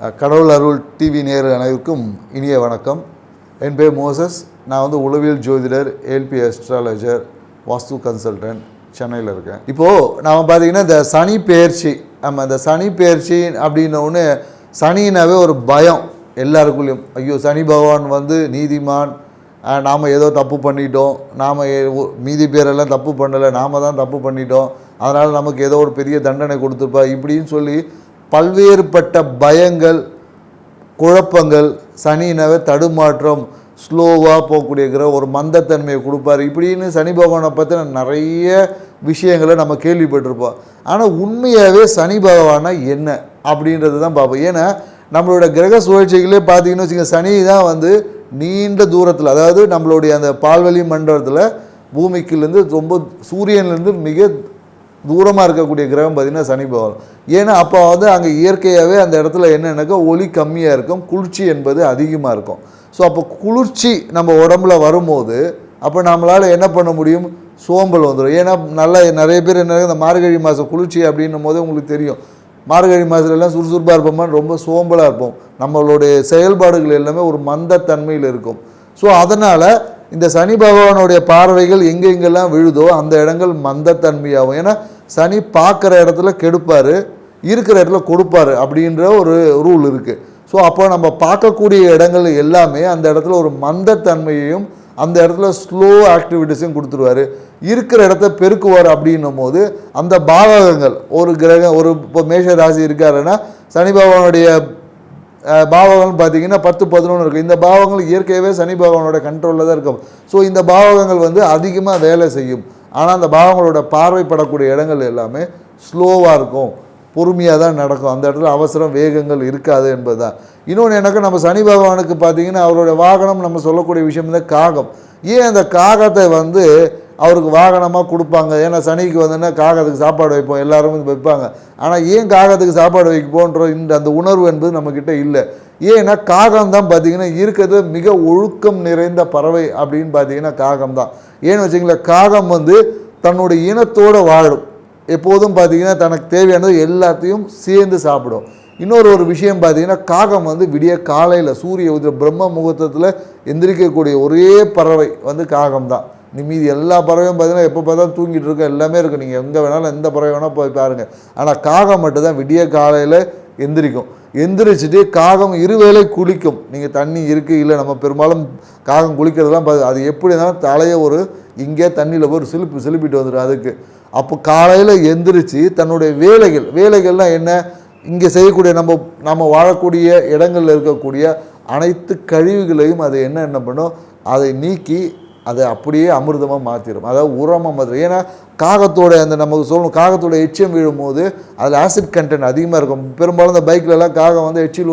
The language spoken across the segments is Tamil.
கடவுள் அருள் டிவி நேரு அனைவருக்கும் இனிய வணக்கம். என் பேர் மோசஸ். நான் வந்து உளவியல் ஜோதிடர் ஏல்பி அஸ்ட்ராலஜர் வாஸ்து கன்சல்டன்ட் சென்னையில் இருக்கேன். இப்போது நாம் பார்த்தீங்கன்னா இந்த சனி பெயர்ச்சி நம்ம இந்த சனி பெயர்ச்சி அப்படின்ன ஒன்று சனினாவே ஒரு பயம் எல்லாருக்குள்ளேயும். ஐயோ சனி பகவான் வந்து நீதிமான். நாம் ஏதோ தப்பு பண்ணிட்டோம். நாம் மீதி பேரெல்லாம் தப்பு பண்ணலை. நாம் தான் தப்பு பண்ணிட்டோம். அதனால் நமக்கு ஏதோ ஒரு பெரிய தண்டனை கொடுத்துருப்பா இப்படின்னு சொல்லி பல்வேறுபட்ட பயங்கள் குழப்பங்கள் சனினவே தடுமாற்றம் ஸ்லோவாக போகக்கூடிய ஒரு மந்தத்தன்மையை கொடுப்பாரு. இப்படின்னு சனி பகவானை பற்றின நிறைய விஷயங்களை நம்ம கேள்விப்பட்டிருப்போம். ஆனால் உண்மையாகவே சனி பகவானா என்ன அப்படின்றது தான் பார்ப்போம். ஏன்னா நம்மளோட கிரக சுழற்சிகளே பார்த்தீங்கன்னு வச்சுங்க சனி தான் வந்து நீண்ட தூரத்தில் அதாவது நம்மளுடைய அந்த பால்வெளி மண்டலத்தில் பூமிக்குலேருந்து ரொம்ப சூரியன்லேருந்து மிக தூரமாக இருக்கக்கூடிய கிரகம் பார்த்திங்கன்னா சனி பகவான். ஏன்னா அப்போ வந்து அங்கே இயற்கையாகவே அந்த இடத்துல என்னென்னாக்கா ஒளி கம்மியாக இருக்கும் குளிர்ச்சி என்பது அதிகமாக இருக்கும். ஸோ அப்போ குளிர்ச்சி நம்ம உடம்புல வரும்போது அப்போ நம்மளால் என்ன பண்ண முடியும்? சோம்பல் வந்துடும் ஏன்னா நல்லா நிறைய பேர் என்ன இந்த மார்கழி மாதம் குளிர்ச்சி அப்படின்னும் போது உங்களுக்கு தெரியும். மார்கழி மாதத்துலலாம் சுறுசுறுப்பாக இருப்போமா? ரொம்ப சோம்பலாக இருப்போம். நம்மளுடைய செயல்பாடுகள் எல்லாமே ஒரு மந்தத்தன்மையில் இருக்கும். ஸோ அதனால் இந்த சனி பகவானுடைய பார்வைகள் எங்கெங்கெல்லாம் விழுதோ அந்த இடங்கள் மந்தத்தன்மையாகும். ஏன்னா சனி பார்க்குற இடத்துல கெடுப்பார் இருக்கிற இடத்துல கொடுப்பாரு அப்படின்ற ஒரு ரூல் இருக்குது ஸோ அப்போ நம்ம பார்க்கக்கூடிய இடங்கள் எல்லாமே அந்த இடத்துல ஒரு மந்தத்தன்மையையும் அந்த இடத்துல ஸ்லோ ஆக்டிவிட்டிஸையும் கொடுத்துருவாரு. இருக்கிற இடத்த பெருக்குவார் அப்படின்னும் போது அந்த பாவகங்கள் ஒரு கிரகம் ஒரு இப்போ மேஷ ராசி இருக்காருன்னா சனி பகவானுடைய பாவகங்கள் பார்த்தீங்கன்னா பத்து பதினொன்று இருக்கும். இந்த பாவங்கள் இயற்கையாகவே சனி பகவானோட கண்ட்ரோலில் தான் இருக்கும். ஸோ இந்த பாவகங்கள் வந்து அதிகமாக வேலை செய்யும். ஆனால் அந்த பாவங்களோட பார்வைப்படக்கூடிய இடங்கள் எல்லாமே ஸ்லோவாக இருக்கும். பொறுமையாக தான் நடக்கும். அந்த இடத்துல அவசரம் வேகங்கள் இருக்காது என்பது தான் இன்னொன்று எனக்கு நம்ம சனி பகவானுக்கு பார்த்தீங்கன்னா அவரோட வாகனம் நம்ம சொல்லக்கூடிய விஷயம் தான் காகம். ஏன் அந்த காகத்தை வந்து அவருக்கு வாகனமாக கொடுப்பாங்க. ஏன்னா சனிக்கு வந்துன்னா காகத்துக்கு சாப்பாடு வைப்போம். எல்லாரும் வைப்பாங்க. ஆனால் ஏன் காகத்துக்கு சாப்பாடு வைப்போன்ற இந்த அந்த உணர்வு என்பது நம்மக்கிட்ட இல்லை. ஏன்னா காகம் தான் பார்த்தீங்கன்னா இருக்கிறது மிக ஒழுக்கம் நிறைந்த பறவை அப்படின்னு பார்த்தீங்கன்னா காகம் தான் ஏன்னு வச்சிங்களேன் காகம் வந்து தன்னுடைய இனத்தோடு வாழும். எப்போதும் பார்த்தீங்கன்னா தனக்கு தேவையானது எல்லாத்தையும் சேர்ந்து சாப்பிடும். இன்னொரு ஒரு விஷயம் பார்த்தீங்கன்னா காகம் வந்து விடிய காலையில் சூரிய உதய பிரம்ம முகூர்த்தத்தில் எந்திரிக்கக்கூடிய ஒரே பறவை வந்து காகம் தான் மீதி எல்லா பறவையும் பார்த்தீங்கன்னா எப்போ பார்த்தாலும் தூங்கிட்டு இருக்க எல்லாமே இருக்குது நீங்கள் எங்கே வேணாலும் எந்த பறவை வேணால் போய் பாருங்கள் ஆனால் காகம் மட்டும்தான் விடிய காலையில் எந்திரிக்கும். எந்திரிச்சிட்டு காகம் இருவேளை குளிக்கும். நீங்கள் தண்ணி இருக்குது இல்லை நம்ம பெரும்பாலும் காகம் குளிக்கிறதெல்லாம் பார்த்து அது எப்படி இருந்தாலும் தலையை ஒரு இங்கே தண்ணியில் ஒரு சிலுப்பு சிலுப்பிட்டு வந்துடும் அதுக்கு. அப்போ காலையில் எந்திரிச்சு தன்னுடைய வேலைகள் வேலைகள்லாம் என்ன? இங்கே செய்யக்கூடிய நம்ம நம்ம வாழக்கூடிய இடங்களில் இருக்கக்கூடிய அனைத்து கழிவுகளையும் அது என்ன என்ன பண்ணும்? அதை நீக்கி அது அப்படியே அமிர்தமாக மாற்றிடும் அதாவது உரமாக மாற்றிடும் ஏன்னா காகத்தோட அந்த நமக்கு சொல்லணும் காகத்தோட எச்சம் விழும்போது அதில் ஆசிட் கண்டென்ட் அதிகமாக இருக்கும். பெரும்பாலும் இந்த பைக்லலாம் காகம் வந்து எச்சில்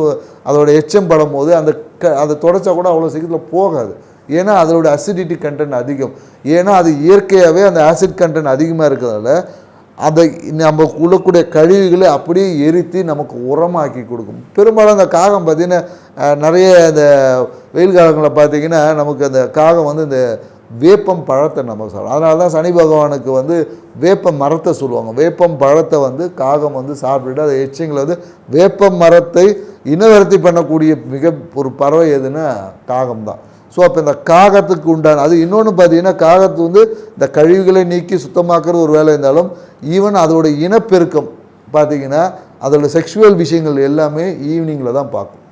அதோட எச்சம் படும்போது அந்த க அதை தொடச்சா கூட அவ்வளோ சீக்கிரத்தில் போகாது. ஏன்னா அதோட அசிடிட்டி கண்டென்ட் அதிகம். ஏன்னா அது இயற்கையாகவே அந்த ஆசிட் கண்டென்ட் அதிகமாக இருக்கிறதால அதை நம்ம உள்ளக்கூடிய கழிவுகளை அப்படியே எரித்து நமக்கு உரமாக்கி கொடுக்கும். பெரும்பாலும் அந்த காகம் பார்த்திங்கன்னா நிறைய இந்த வெயில் காலங்களில் பார்த்தீங்கன்னா நமக்கு அந்த காகம் வந்து இந்த வேப்பம் பழத்தை நமக்கு சாப்பிடும் அதனால தான் சனி பகவானுக்கு வந்து வேப்பம் மரத்தை சொல்லுவாங்க. வேப்பம் பழத்தை வந்து காகம் வந்து சாப்பிட்டுட்டு அதை எச்சிங்களை வந்து வேப்பம் மரத்தை இனவரத்தி பண்ணக்கூடிய மிக ஒரு பறவை எதுன்னா காகம் தான். ஸோ அப்போ இந்த காகத்துக்கு உண்டான அது இன்னொன்று பார்த்தீங்கன்னா காகத்து வந்து இந்த கழிவுகளை நீக்கி சுத்தமாக்குறது ஒரு வேலை இருந்தாலும் ஈவன் அதோட இனப்பெருக்கம் பார்த்தீங்கன்னா அதோட செக்ஷுவல் விஷயங்கள் எல்லாமே ஈவினிங்கில் தான் பார்க்கும்.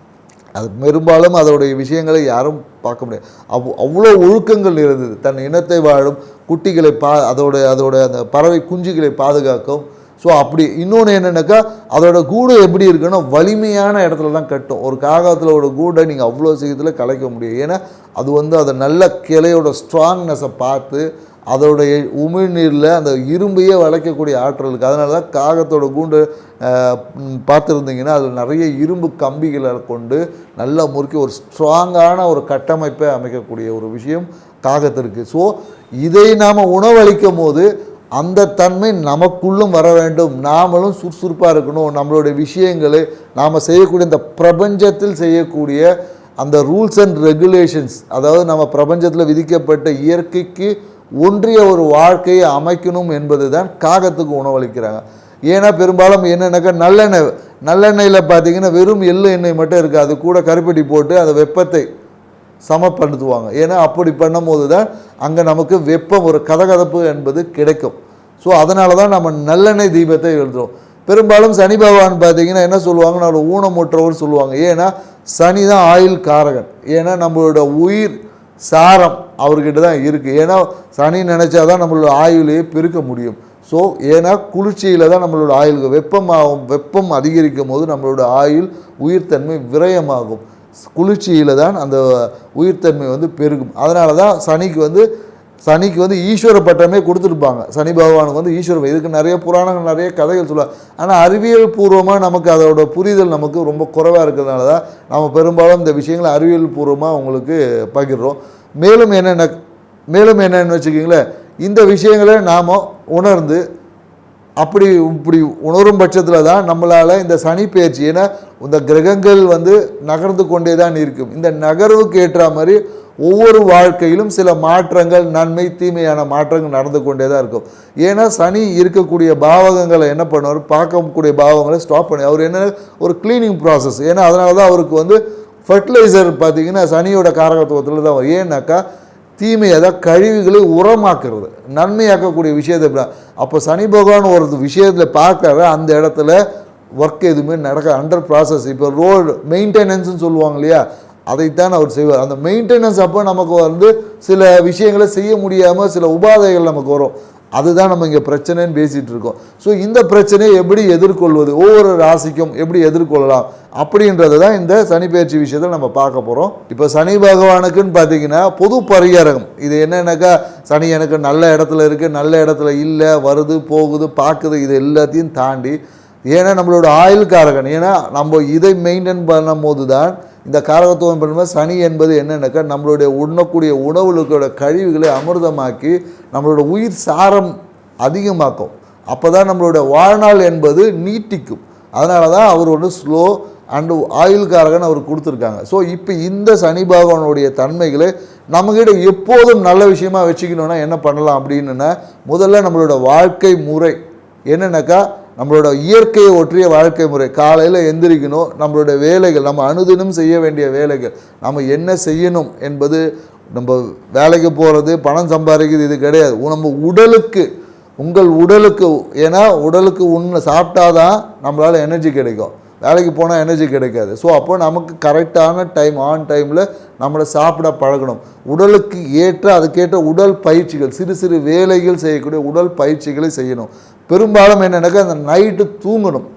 அது பெரும்பாலும் அதோடைய விஷயங்களை யாரும் பார்க்க முடியாது. அவ் அவ்வளோ ஒழுக்கங்கள் இருந்தது. தன் இனத்தை வாழும் குட்டிகளை பா அதோட அதோட அந்த பறவை குஞ்சுகளை பாதுகாக்கும் ஸோ அப்படி இன்னொன்று என்னென்னாக்கா அதோட கூடு எப்படி இருக்குன்னா வலிமையான இடத்துல தான் கட்டும். ஒரு காகத்திலோட கூடை நீங்கள் அவ்வளோ சீக்கிரத்தில் கலைக்க முடியும். ஏன்னா அது வந்து அதை நல்ல கிளையோட ஸ்ட்ராங்னஸை பார்த்து அதோடைய உமிழ்நீரில் அந்த இரும்பையே வளைக்கக்கூடிய ஆற்றல் இருக்குது அதனால தான் காகத்தோட கூண்டு பார்த்துருந்தீங்கன்னா அதில் நிறைய இரும்பு கம்பிகளை கொண்டு நல்லா முறுக்கி ஒரு ஸ்ட்ராங்கான ஒரு கட்டமைப்பை அமைக்கக்கூடிய ஒரு விஷயம் காகத்திற்கு. ஸோ இதை நாம் உணவளிக்கும் போது அந்த தன்மை நமக்குள்ளும் வர வேண்டும். நாமளும் சுறுசுறுப்பாக இருக்கணும். நம்மளுடைய விஷயங்களை நாம் செய்யக்கூடிய இந்த பிரபஞ்சத்தில் செய்யக்கூடிய அந்த ரூல்ஸ் அண்ட் ரெகுலேஷன்ஸ் அதாவது நம்ம பிரபஞ்சத்தில் விதிக்கப்பட்ட இயற்கைக்கு ஒன்றிய ஒரு வாழ்க்கையை அமைக்கணும் என்பது தான் காகத்துக்கு உணவளிக்கிறாங்க. ஏன்னா பெரும்பாலும் என்னென்னாக்கா நல்லெண்ணெய் நல்லெண்ணெயில் பார்த்தீங்கன்னா வெறும் எள்ளு எண்ணெய் மட்டும் இருக்குது. அது கூட கருப்பட்டி போட்டு அந்த வெப்பத்தை சமப்படுத்துவாங்க. ஏன்னா அப்படி பண்ணும்போது தான் அங்கே நமக்கு வெப்பம் ஒரு கதகதப்பு என்பது கிடைக்கும். ஸோ அதனால தான் நம்ம நல்லெண்ணெய் தீபத்தை எழுதுறோம். பெரும்பாலும் சனி பகவான் பார்த்தீங்கன்னா என்ன சொல்லுவாங்க நம்ம ஊனமுற்றவர் சொல்லுவாங்க. ஏன்னா சனி தான் ஆயுள் காரகன். ஏன்னா நம்மளோட உயிர் சாரம் அவர்கிட்ட தான் இருக்குது ஏன்னா சனி நினச்சாதான் நம்மளோட ஆயுளையே பெருக்க முடியும். ஸோ ஏன்னா குளிர்ச்சியில் தான் நம்மளோட ஆயுள் வெப்பமாகும் வெப்பம் அதிகரிக்கும் போது நம்மளோட ஆயுள் உயிர்த்தன்மை விரயமாகும். குளிர்ச்சியில் தான் அந்த உயிர்த்தன்மை வந்து பெருகும். அதனால தான் சனிக்கு வந்து சனிக்கு வந்து ஈஸ்வர பட்டமே கொடுத்துருப்பாங்க. சனி பகவானுக்கு வந்து ஈஸ்வர இதுக்கு நிறைய புராணங்கள் நிறைய கதைகள் சொல்லுவாங்க. ஆனால் அறிவியல் பூர்வமாக நமக்கு அதோட புரிதல் நமக்கு ரொம்ப குறைவாக இருக்கிறதுனால தான் நம்ம பெரும்பாலும் இந்த விஷயங்களை அறிவியல் பூர்வமாக உங்களுக்கு பகிர்றோம். மேலும் என்னென்ன மேலும் என்னென்னு வச்சுக்கிங்களேன். இந்த விஷயங்களை நாம் உணர்ந்து அப்படி இப்படி உணரும் பட்சத்தில் தான் நம்மளால் இந்த சனி பயிற்சி ஏன்னா இந்த கிரகங்கள் வந்து நகர்ந்து கொண்டே தான் இருக்கும். இந்த நகர்வுக்கு ஏற்ற மாதிரி ஒவ்வொரு வாழ்க்கையிலும் சில மாற்றங்கள் நன்மை தீமையான மாற்றங்கள் நடந்து கொண்டே தான் இருக்கும். ஏன்னா சனி இருக்கக்கூடிய பாவகங்களை என்ன பண்ணுவார்? பார்க்கக்கூடிய பாவங்களை ஸ்டாப் பண்ணி அவர் என்ன ஒரு க்ளீனிங் ப்ராசஸ் ஏன்னா அதனால தான் அவருக்கு வந்து ஃபர்டிலைசர் பார்த்தீங்கன்னா சனியோட காரகத்துவத்தில் தான் வரும். ஏன்னாக்கா தீமையை அதாவது கழிவுகளை உரமாக்குறது. நன்மையாக்கக்கூடிய விஷயத்தை அப்போ சனி பகவான் ஒரு விஷயத்தில் பார்க்கற அந்த இடத்துல ஒர்க் எதுவுமே நடக்க அண்டர் ப்ராசஸ் இப்போ ரோடு மெயின்டெனன்ஸ்னு சொல்லுவாங்க இல்லையா? அதைத்தான் அவர் செய்வார். அந்த மெயின்டெனன்ஸ் அப்போ நமக்கு வந்து சில விஷயங்களை செய்ய முடியாமல் சில உபாதைகள் நமக்கு வரும். அதுதான் நம்ம இங்கே பிரச்சனைன்னு பேசிகிட்டு இருக்கோம். ஸோ இந்த பிரச்சனையை எப்படி எதிர்கொள்வது? ஒவ்வொரு ராசிக்கும் எப்படி எதிர்கொள்ளலாம்? அப்படின்றது தான் இந்த சனி பயிற்சி விஷயத்தில் நம்ம பார்க்க போகிறோம் இப்போ சனி பகவானுக்குன்னு பார்த்தீங்கன்னா பொது பரிகாரகம். இது என்னென்னாக்கா சனி எனக்கு நல்ல இடத்துல இருக்குது நல்ல இடத்துல இல்லை வருது போகுது பார்க்குது இது எல்லாத்தையும் தாண்டி ஏன்னா நம்மளோட ஆயுள் காரகன் ஏன்னா நம்ம இதை மெயின்டைன் பண்ணும் போது தான் இந்த காரகத்துவம் பண்ணும்போது சனி என்பது என்னென்னாக்கா நம்மளுடைய உண்ணக்கூடிய உணவுகளோட கழிவுகளை அமிர்தமாக்கி நம்மளோட உயிர் சாரம் அதிகமாக்கும். அப்போ தான் நம்மளோட வாழ்நாள் என்பது நீட்டிக்கும். அதனால தான் அவர் ஒன்று ஸ்லோ அண்டு ஆயுள்காரகன் அவர் கொடுத்துருக்காங்க. ஸோ இப்போ இந்த சனி பகவானுடைய தன்மைகளை நம்மகிட்ட எப்போதும் நல்ல விஷயமா வச்சுக்கணுன்னா என்ன பண்ணலாம் அப்படின்னுன்னா முதல்ல நம்மளோட வாழ்க்கை முறை என்னென்னாக்கா நம்மளோட இயற்கையை ஒற்றிய வாழ்க்கை முறை. காலையில் எந்திரிக்கணும். நம்மளோட வேலைகள் நம்ம அனுதினம் செய்ய வேண்டிய வேலைகள். நம்ம என்ன செய்யணும் என்பது நம்ம வேலைக்கு போகிறது பணம் சம்பாதிக்கிறது இது கிடையாது. நம்ம உடலுக்கு உங்கள் உடலுக்கு ஏன்னா உடலுக்கு உண்ண சாப்பிட்டாதான் நம்மளால் எனர்ஜி கிடைக்கும். வேலைக்கு போனால் எனர்ஜி கிடைக்காது. ஸோ அப்போ நமக்கு கரெக்டான டைம் ஆன் டைமில் நம்மளை சாப்பிட பழகணும். உடலுக்கு ஏற்ற அதுக்கேற்ற உடல் பயிற்சிகள் சிறு சிறு வேலைகள் செய்யக்கூடிய உடல் பயிற்சிகளை செய்யணும். பெரும்பாலும் என்னென்னாக்கா அந்த நைட்டு தூங்கணும்.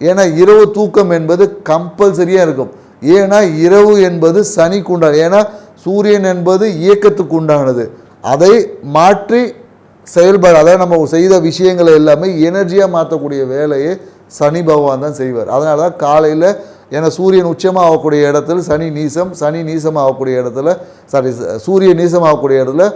ஏன்னா இரவு தூக்கம் என்பது கம்பல்சரியாக இருக்கும். ஏன்னா இரவு என்பது சனிக்கு உண்டானது. ஏன்னா சூரியன் என்பது இயக்கத்துக்கு உண்டானது. அதை மாற்றி செயல்பாடு அதாவது நம்ம செய்த விஷயங்களை எல்லாமே எனர்ஜியாக மாற்றக்கூடிய வேலையை சனி பகவான் தான் செய்வார். அதனால தான் காலையில் ஏன்னா சூரியன் உச்சமாக ஆகக்கூடிய இடத்துல சனி நீசம் சனி நீசம் ஆகக்கூடிய இடத்துல சாரி சூரியன் நீசம் ஆகக்கூடிய இடத்துல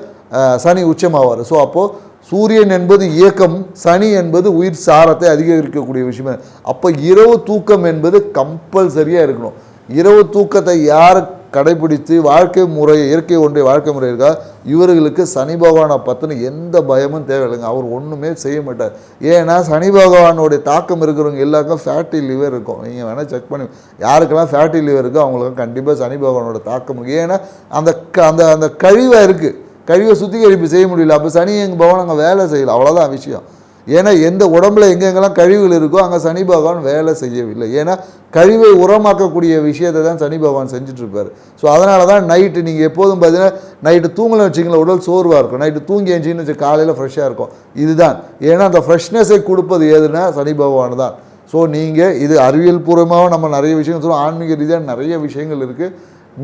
சனி உச்சமாவார். ஸோ அப்போது சூரியன் என்பது இயக்கம் சனி என்பது உயிர் சாரத்தை அதிகரிக்கக்கூடிய விஷயமே. அப்போ இரவு தூக்கம் என்பது கம்பல்சரியாக இருக்கணும். இரவு தூக்கத்தை யார் கடைபிடித்து வாழ்க்கை முறை இயற்கை ஒன்றிய வாழ்க்கை முறை இருக்கா? இவர்களுக்கு சனி பகவானை பற்றின எந்த பயமும் தேவையில்லைங்க அவர் ஒன்றுமே செய்ய மாட்டார். ஏன்னா சனி பகவானுடைய தாக்கம் இருக்கிறவங்க எல்லாருக்கும் ஃபேட்டி லிவர் இருக்கும். நீங்கள் வேணால் செக் பண்ணி யாருக்கெல்லாம் ஃபேட்டி லிவர் இருக்கோ அவங்களுக்கு கண்டிப்பாக சனி பகவானோட தாக்கம் இருக்கு. ஏன்னா அந்த க- அந்த அந்த கழிவாக இருக்குது கழிவை சுத்திகரிப்பு செய்ய முடியல. அப்போ சனி எங்கள் பகவான் அங்கே வேலை செய்யலை. அவ்வளோதான் விஷயம். ஏன்னா எந்த உடம்புல எங்கெங்கெல்லாம் கழிவுகள் இருக்கோ அங்கே சனி பகவான் வேலை செய்யவில்லை. ஏன்னா கழிவை உரமாக்கக்கூடிய விஷயத்தை தான் சனி பகவான் செஞ்சிட்ருப்பார். ஸோ அதனால தான் நைட்டு நீங்கள் எப்போதும் பார்த்தீங்கன்னா நைட்டு தூங்கலை வச்சிங்களா உடல் சோர்வாக இருக்கும். நைட்டு தூங்கி எழுச்சின்னு வச்சு காலையில் ஃப்ரெஷ்ஷாக இருக்கும். இதுதான். ஏன்னா அந்த ஃப்ரெஷ்னஸை கொடுப்பது எதுனா சனி பகவான் தான். ஸோ நீங்கள் இது அறிவியல் பூர்வமாக நம்ம நிறைய விஷயங்கள் சொல்லுவோம் ஆன்மீக ரீதியாக நிறைய விஷயங்கள் இருக்குது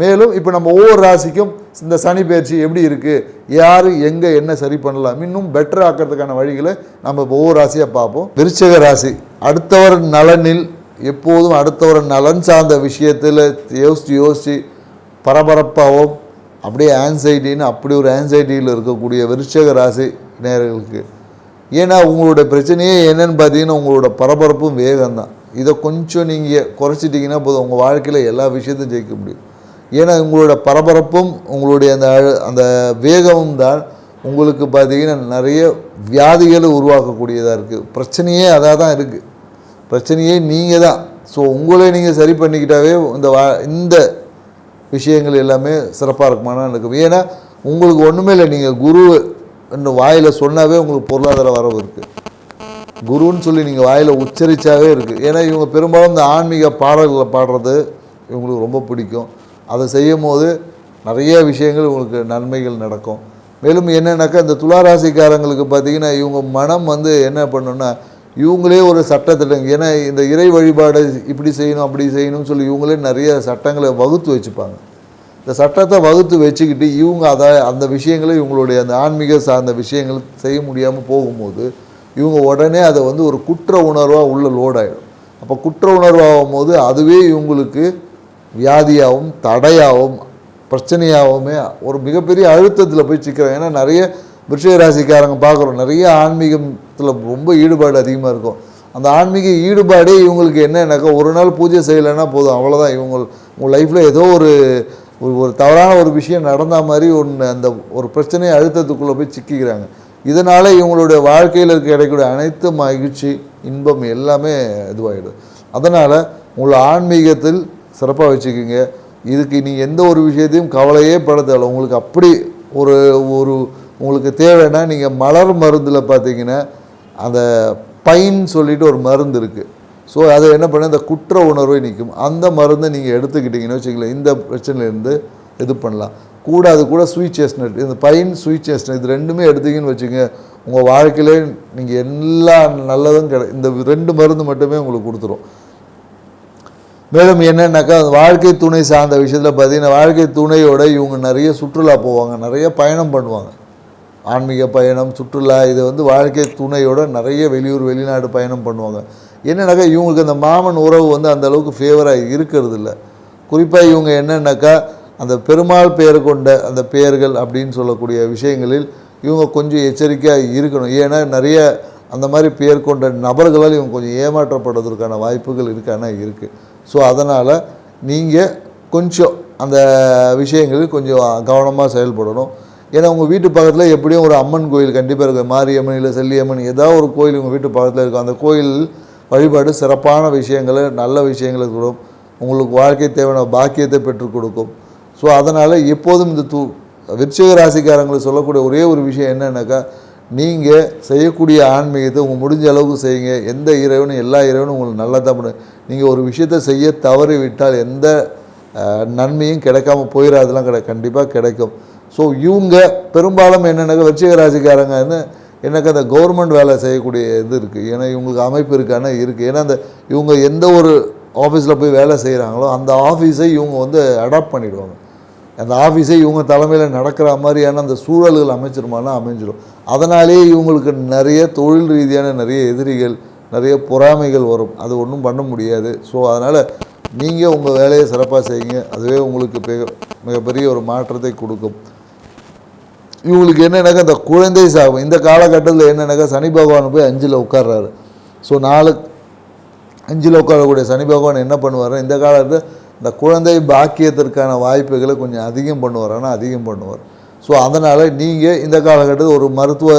மேலும் இப்போ நம்ம ஒவ்வொரு ராசிக்கும் இந்த சனி பயிற்சி எப்படி இருக்குது யார் எங்கே என்ன சரி பண்ணலாம்? இன்னும் பெட்டர் ஆக்கிறதுக்கான வழிகளை நம்ம இப்போ ஒவ்வொரு ராசியாக பார்ப்போம். விருச்சக ராசி அடுத்தவர் நலனில் எப்போதும் அடுத்தவர் நலன் சார்ந்த விஷயத்தில் யோசித்து யோசித்து பரபரப்பாகவும் அப்படியே ஆன்சைட்டின்னு அப்படி ஒரு ஆன்சைட்டியில் இருக்கக்கூடிய விருச்சக ராசி நேர்களுக்கு ஏன்னா உங்களோட பிரச்சனையே என்னென்னு பார்த்தீங்கன்னா உங்களோட பரபரப்பும் வேகம் தான் இதை கொஞ்சம் நீங்கள் குறைச்சிட்டிங்கன்னா போதும். உங்கள் வாழ்க்கையில் எல்லா விஷயத்தையும் ஜெயிக்க முடியும். ஏன்னா உங்களோட பரபரப்பும் உங்களுடைய அந்த அழ- அந்த வேகமும் தான் உங்களுக்கு பார்த்தீங்கன்னா நிறைய வியாதிகளை உருவாக்கக்கூடியதாக இருக்குது பிரச்சனையே அதாக தான் இருக்குது பிரச்சனையே நீங்கள் தான் ஸோ உங்களே நீங்கள் சரி பண்ணிக்கிட்டாவே இந்த வா இந்த விஷயங்கள் எல்லாமே சிறப்பாக இருக்குமானா இருக்கும் ஏன்னா உங்களுக்கு ஒன்றுமே இல்லை. நீங்கள் குரு இன்னும் வாயில் சொன்னாவே உங்களுக்கு பொருளாதார வரவு இருக்குது குருன்னு சொல்லி நீங்கள் வாயில் உச்சரித்தாவே இருக்குது ஏன்னா இவங்க பெரும்பாலும் இந்த ஆன்மீக பாடல்களை பாடுறது இவங்களுக்கு ரொம்ப பிடிக்கும். அதை செய்யும் போது நிறைய விஷயங்கள் உங்களுக்கு நன்மைகள் நடக்கும். மேலும் என்னென்னாக்கா இந்த துளாராசிக்காரங்களுக்கு பார்த்தீங்கன்னா இவங்க மனம் வந்து என்ன பண்ணுன்னா இவங்களே ஒரு சட்டத்திட்டம் ஏன்னா இந்த இறை வழிபாடு இப்படி செய்யணும் அப்படி செய்யணும்னு சொல்லி இவங்களே நிறைய சட்டங்களை வகுத்து வச்சுப்பாங்க. இந்த சட்டத்தை வகுத்து வச்சுக்கிட்டு இவங்க அதை அந்த விஷயங்களை இவங்களுடைய அந்த ஆன்மீக சார்ந்த விஷயங்கள் செய்ய முடியாமல் போகும்போது இவங்க உடனே அதை வந்து ஒரு குற்ற உணர்வாக உள்ள லோட் ஆகிடும் அப்போ குற்ற உணர்வாகும் போது அதுவே இவங்களுக்கு வியாதியாகவும் தடையாகவும் பிரச்சனையாகவுமே ஒரு மிகப்பெரிய அழுத்தத்தில் போய் சிக்கிறாங்க. ஏன்னா நிறைய விருச்சிக ராசிக்காரங்க பார்க்குறோம். நிறைய ஆன்மீகத்தில் ரொம்ப ஈடுபாடு அதிகமாக இருக்கும். அந்த ஆன்மீக ஈடுபாடே இவங்களுக்கு என்னன்னாக்கா ஒரு நாள் பூஜை செய்யலைன்னா போதும். அவ்வளோதான் இவங்க உங்கள் லைஃப்பில் ஏதோ ஒரு ஒரு ஒரு தவறான ஒரு விஷயம் நடந்த மாதிரி ஒன்று அந்த ஒரு பிரச்சனையை அழுத்தத்துக்குள்ளே போய் சிக்கிக்கிறாங்க. இதனால் இவங்களுடைய வாழ்க்கையில் இருக்க கிடைக்கக்கூடிய அனைத்து மகிழ்ச்சி இன்பம் எல்லாமே இதுவாகிடும் அதனால் உங்கள் ஆன்மீகத்தில் சிறப்பாக வச்சுக்கோங்க. இதுக்கு நீ எந்த ஒரு விஷயத்தையும் கவலையே பட தேவையில்ல உங்களுக்கு அப்படி ஒரு ஒரு உங்களுக்கு தேவைன்னா நீங்கள் மலர் மருந்தில் பார்த்தீங்கன்னா அந்த பைன் சொல்லிட்டு ஒரு மருந்து இருக்குது ஸோ அதை என்ன பண்ண இந்த குற்ற உணர்வை நிற்கும் அந்த மருந்தை நீங்கள் எடுத்துக்கிட்டிங்கன்னு வச்சுக்கலாம் இந்த பிரச்சனையிலேருந்து இது பண்ணலாம். கூட அது கூட ஸ்வீட் இந்த பைன் ஸ்வீட் இது ரெண்டுமே எடுத்தீங்கன்னு வச்சுங்க உங்கள் வாழ்க்கையிலே நீங்கள் எல்லா நல்லதும் கிடை இந்த ரெண்டு மருந்து மட்டுமே உங்களுக்கு கொடுத்துரும். மேலும் என்னென்னாக்கா வாழ்க்கை துணை சார்ந்த விஷயத்தில் பார்த்தீங்கன்னா வாழ்க்கை துணையோட இவங்க நிறைய சுற்றுலா போவாங்க நிறைய பயணம் பண்ணுவாங்க. ஆன்மீக பயணம் சுற்றுலா இது வந்து வாழ்க்கை துணையோட நிறைய வெளியூர் வெளிநாடு பயணம் பண்ணுவாங்க. என்னென்னாக்கா இவங்களுக்கு அந்த மாமன் உறவு வந்து அந்த அளவுக்கு ஃபேவராக இருக்கிறது இல்லை குறிப்பாக இவங்க என்னென்னாக்கா அந்த பெருமாள் பெயர் கொண்ட அந்த பெயர்கள் அப்படின்னு சொல்லக்கூடிய விஷயங்களில் இவங்க கொஞ்சம் எச்சரிக்கையாக இருக்கணும். ஏன்னா நிறைய அந்த மாதிரி பெயர் கொண்ட நபர்களால் இவங்க கொஞ்சம் ஏமாற்றப்படுவதற்கான வாய்ப்புகள் இருக்கான இருக்குது ஸோ அதனால் நீங்கள் கொஞ்சம் அந்த விஷயங்களில் கொஞ்சம் கவனமாக செயல்படணும். ஏன்னா உங்கள் வீட்டு பக்கத்தில் எப்படியும் ஒரு அம்மன் கோயில் கண்டிப்பாக இருக்கும். மாரியம்மன் இல்லை செல்லியம்மன் ஏதாவது ஒரு கோயில் உங்கள் வீட்டு பக்கத்தில் இருக்கும். அந்த கோயில் வழிபாடு சிறப்பான விஷயங்களை நல்ல விஷயங்களை கொடுக்கும் உங்களுக்கு வாழ்க்கை தேவையான பாக்கியத்தை பெற்றுக் கொடுக்கும். ஸோ அதனால் எப்போதும் இந்த தூ விருச்சிக ராசிக்காரங்களுக்கு சொல்லக்கூடிய ஒரே ஒரு விஷயம் என்னென்னாக்கா நீங்கள் செய்யக்கூடிய ஆன்மீகத்தை உங்கள் முடிஞ்ச அளவுக்கு செய்யுங்க. எந்த இறைவனும் எல்லா இறைவனும் உங்களுக்கு நல்லா தான் பண்ணு. நீங்கள் ஒரு விஷயத்தை செய்ய தவறி விட்டால் எந்த நன்மையும் கிடைக்காம போயிடாதெல்லாம் கிடை கண்டிப்பாக கிடைக்கும். ஸோ இவங்க பெரும்பாலும் என்னென்னாக்கா விருச்சிக வந்து எனக்கு அந்த கவர்மெண்ட் வேலை செய்யக்கூடிய இது இருக்குது ஏன்னா இவங்களுக்கு அமைப்பு இருக்கான? இருக்குது ஏன்னா அந்த இவங்க எந்த ஒரு ஆஃபீஸில் போய் வேலை செய்கிறாங்களோ அந்த ஆஃபீஸை இவங்க வந்து அடாப்ட் பண்ணிவிடுவாங்க அந்த ஆஃபீஸே இவங்க தலைமையில் நடக்கிற மாதிரியான அந்த சூழல்கள் அமைச்சிருமானா அமைஞ்சிடும் அதனாலேயே இவங்களுக்கு நிறைய தொழில் ரீதியான நிறைய எதிரிகள் நிறைய பொறாமைகள் வரும். அது ஒன்றும் பண்ண முடியாது. ஸோ அதனால் நீங்கள் உங்கள் வேலையை சிறப்பாக செய்யுங்க. அதுவே உங்களுக்கு மிக மிகப்பெரிய ஒரு மாற்றத்தை கொடுக்கும். இவங்களுக்கு என்னென்னாக்கா இந்த குழந்தை சாகும் இந்த காலகட்டத்தில் என்னென்னாக்கா சனி பகவான் போய் அஞ்சில் உட்கார்றாரு. ஸோ நாலு அஞ்சில் உட்காரக்கூடிய சனி பகவான் என்ன பண்ணுவார் இந்த காலத்தில் இந்த குழந்தை பாக்கியத்திற்கான வாய்ப்புகளை கொஞ்சம் அதிகம் பண்ணுவார் ஆனால் அதிகம் பண்ணுவார். ஸோ அதனால் நீங்கள் இந்த காலகட்டத்தில் ஒரு மருத்துவ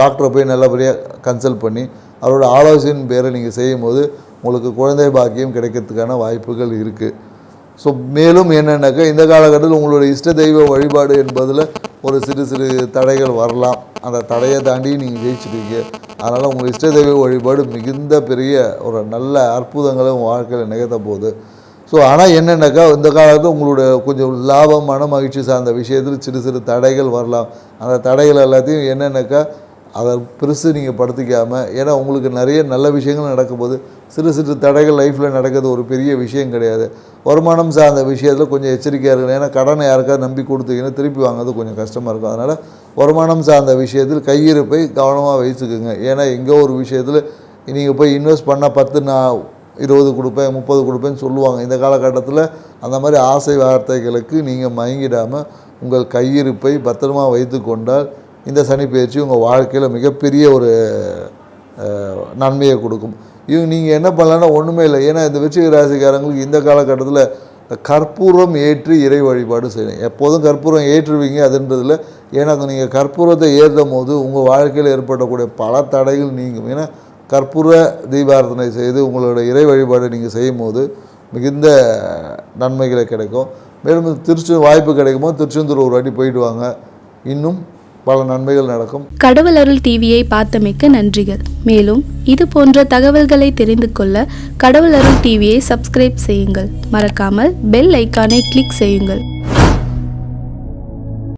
டாக்டரை போய் நல்லபடியாக கன்சல்ட் பண்ணி அவரோட ஆலோசனையின் பேரை நீங்கள் செய்யும்போது உங்களுக்கு குழந்தை பாக்கியம் கிடைக்கிறதுக்கான வாய்ப்புகள் இருக்குது ஸோ மேலும் என்னென்னாக்கா இந்த காலகட்டத்தில் உங்களுடைய இஷ்ட தெய்வ வழிபாடு என்பதில் ஒரு சிறு சிறு தடைகள் வரலாம். அந்த தடையை தாண்டி நீங்கள் ஜெயிச்சிருக்கீங்க அதனால் உங்கள் இஷ்ட தெய்வ வழிபாடு மிகுந்த பெரிய ஒரு நல்ல அற்புதங்களை உங்கள் வாழ்க்கையில் நிகழ்த்த போகுது. ஸோ ஆனால் என்னென்னாக்கா இந்த காலத்தில் உங்களுடைய கொஞ்சம் லாபம் மன மகிழ்ச்சி சார்ந்த விஷயத்தில் சிறு சிறு தடைகள் வரலாம். அந்த தடைகள் எல்லாத்தையும் என்னென்னாக்கா அதை பெருசு நீங்கள் படுத்திக்காமல் ஏன்னா உங்களுக்கு நிறைய நல்ல விஷயங்கள் நடக்கும்போது சிறு சிறு தடைகள் லைஃப்பில் நடக்கிறது ஒரு பெரிய விஷயம் கிடையாது. வருமானம் சார்ந்த விஷயத்தில் கொஞ்சம் எச்சரிக்கையாக இருக்கணும். ஏன்னா கடனை யாருக்காவது நம்பி கொடுத்தீங்கன்னா திருப்பி வாங்குறது கொஞ்சம் கஷ்டமாக இருக்கும். அதனால் வருமானம் சார்ந்த விஷயத்தில் கையிருப்பை கவனமாக வச்சுக்கோங்க ஏன்னா எங்கே ஒரு விஷயத்தில் நீங்கள் போய் இன்வெஸ்ட் பண்ணால் பத்து நான் இருபது கொடுப்பேன் முப்பது கொடுப்பேன்னு சொல்லுவாங்க. இந்த காலகட்டத்தில் அந்த மாதிரி ஆசை வார்த்தைகளுக்கு நீங்கள் மயங்கிடாமல் உங்கள் கையிருப்பை பத்திரமா வைத்து கொண்டால் இந்த சனி பயிற்சி உங்கள் வாழ்க்கையில் மிகப்பெரிய ஒரு நன்மையை கொடுக்கும். இவங்க நீங்கள் என்ன பண்ணலான்னா ஒன்றுமே இல்லை. ஏன்னா இந்த விருச்சிக ராசிக்காரங்களுக்கு இந்த காலகட்டத்தில் கற்பூரம் ஏற்றி இறை வழிபாடு செய்யணும். எப்போதும் கற்பூரம் ஏற்றுவீங்க அதுன்றதில். ஏன்னா நீங்கள் கற்பூரத்தை ஏற்றும் போது உங்கள் வாழ்க்கையில் ஏற்படக்கூடிய பல தடைகள் நீங்கும். ஏன்னா கற்பூர தீபாரதனை செய்து உங்களோட இறை வழிபாடு நீங்கள் செய்யும் போது மிகுந்த நன்மைகளை கிடைக்கும். மேலும் திருச்சி வாய்ப்பு கிடைக்குமோ திருச்செந்தூர் ஒரு வாட்டி போயிட்டு வாங்க. இன்னும் பல நன்மைகள் நடக்கும். கடவுள் அருள் டிவியை பார்த்தமைக்க நன்றிகள். மேலும் இது போன்ற தகவல்களை தெரிந்து கொள்ள கடவுள் அருள் டிவியை சப்ஸ்கிரைப் செய்யுங்கள். மறக்காமல் பெல் ஐக்கானை கிளிக் செய்யுங்கள்.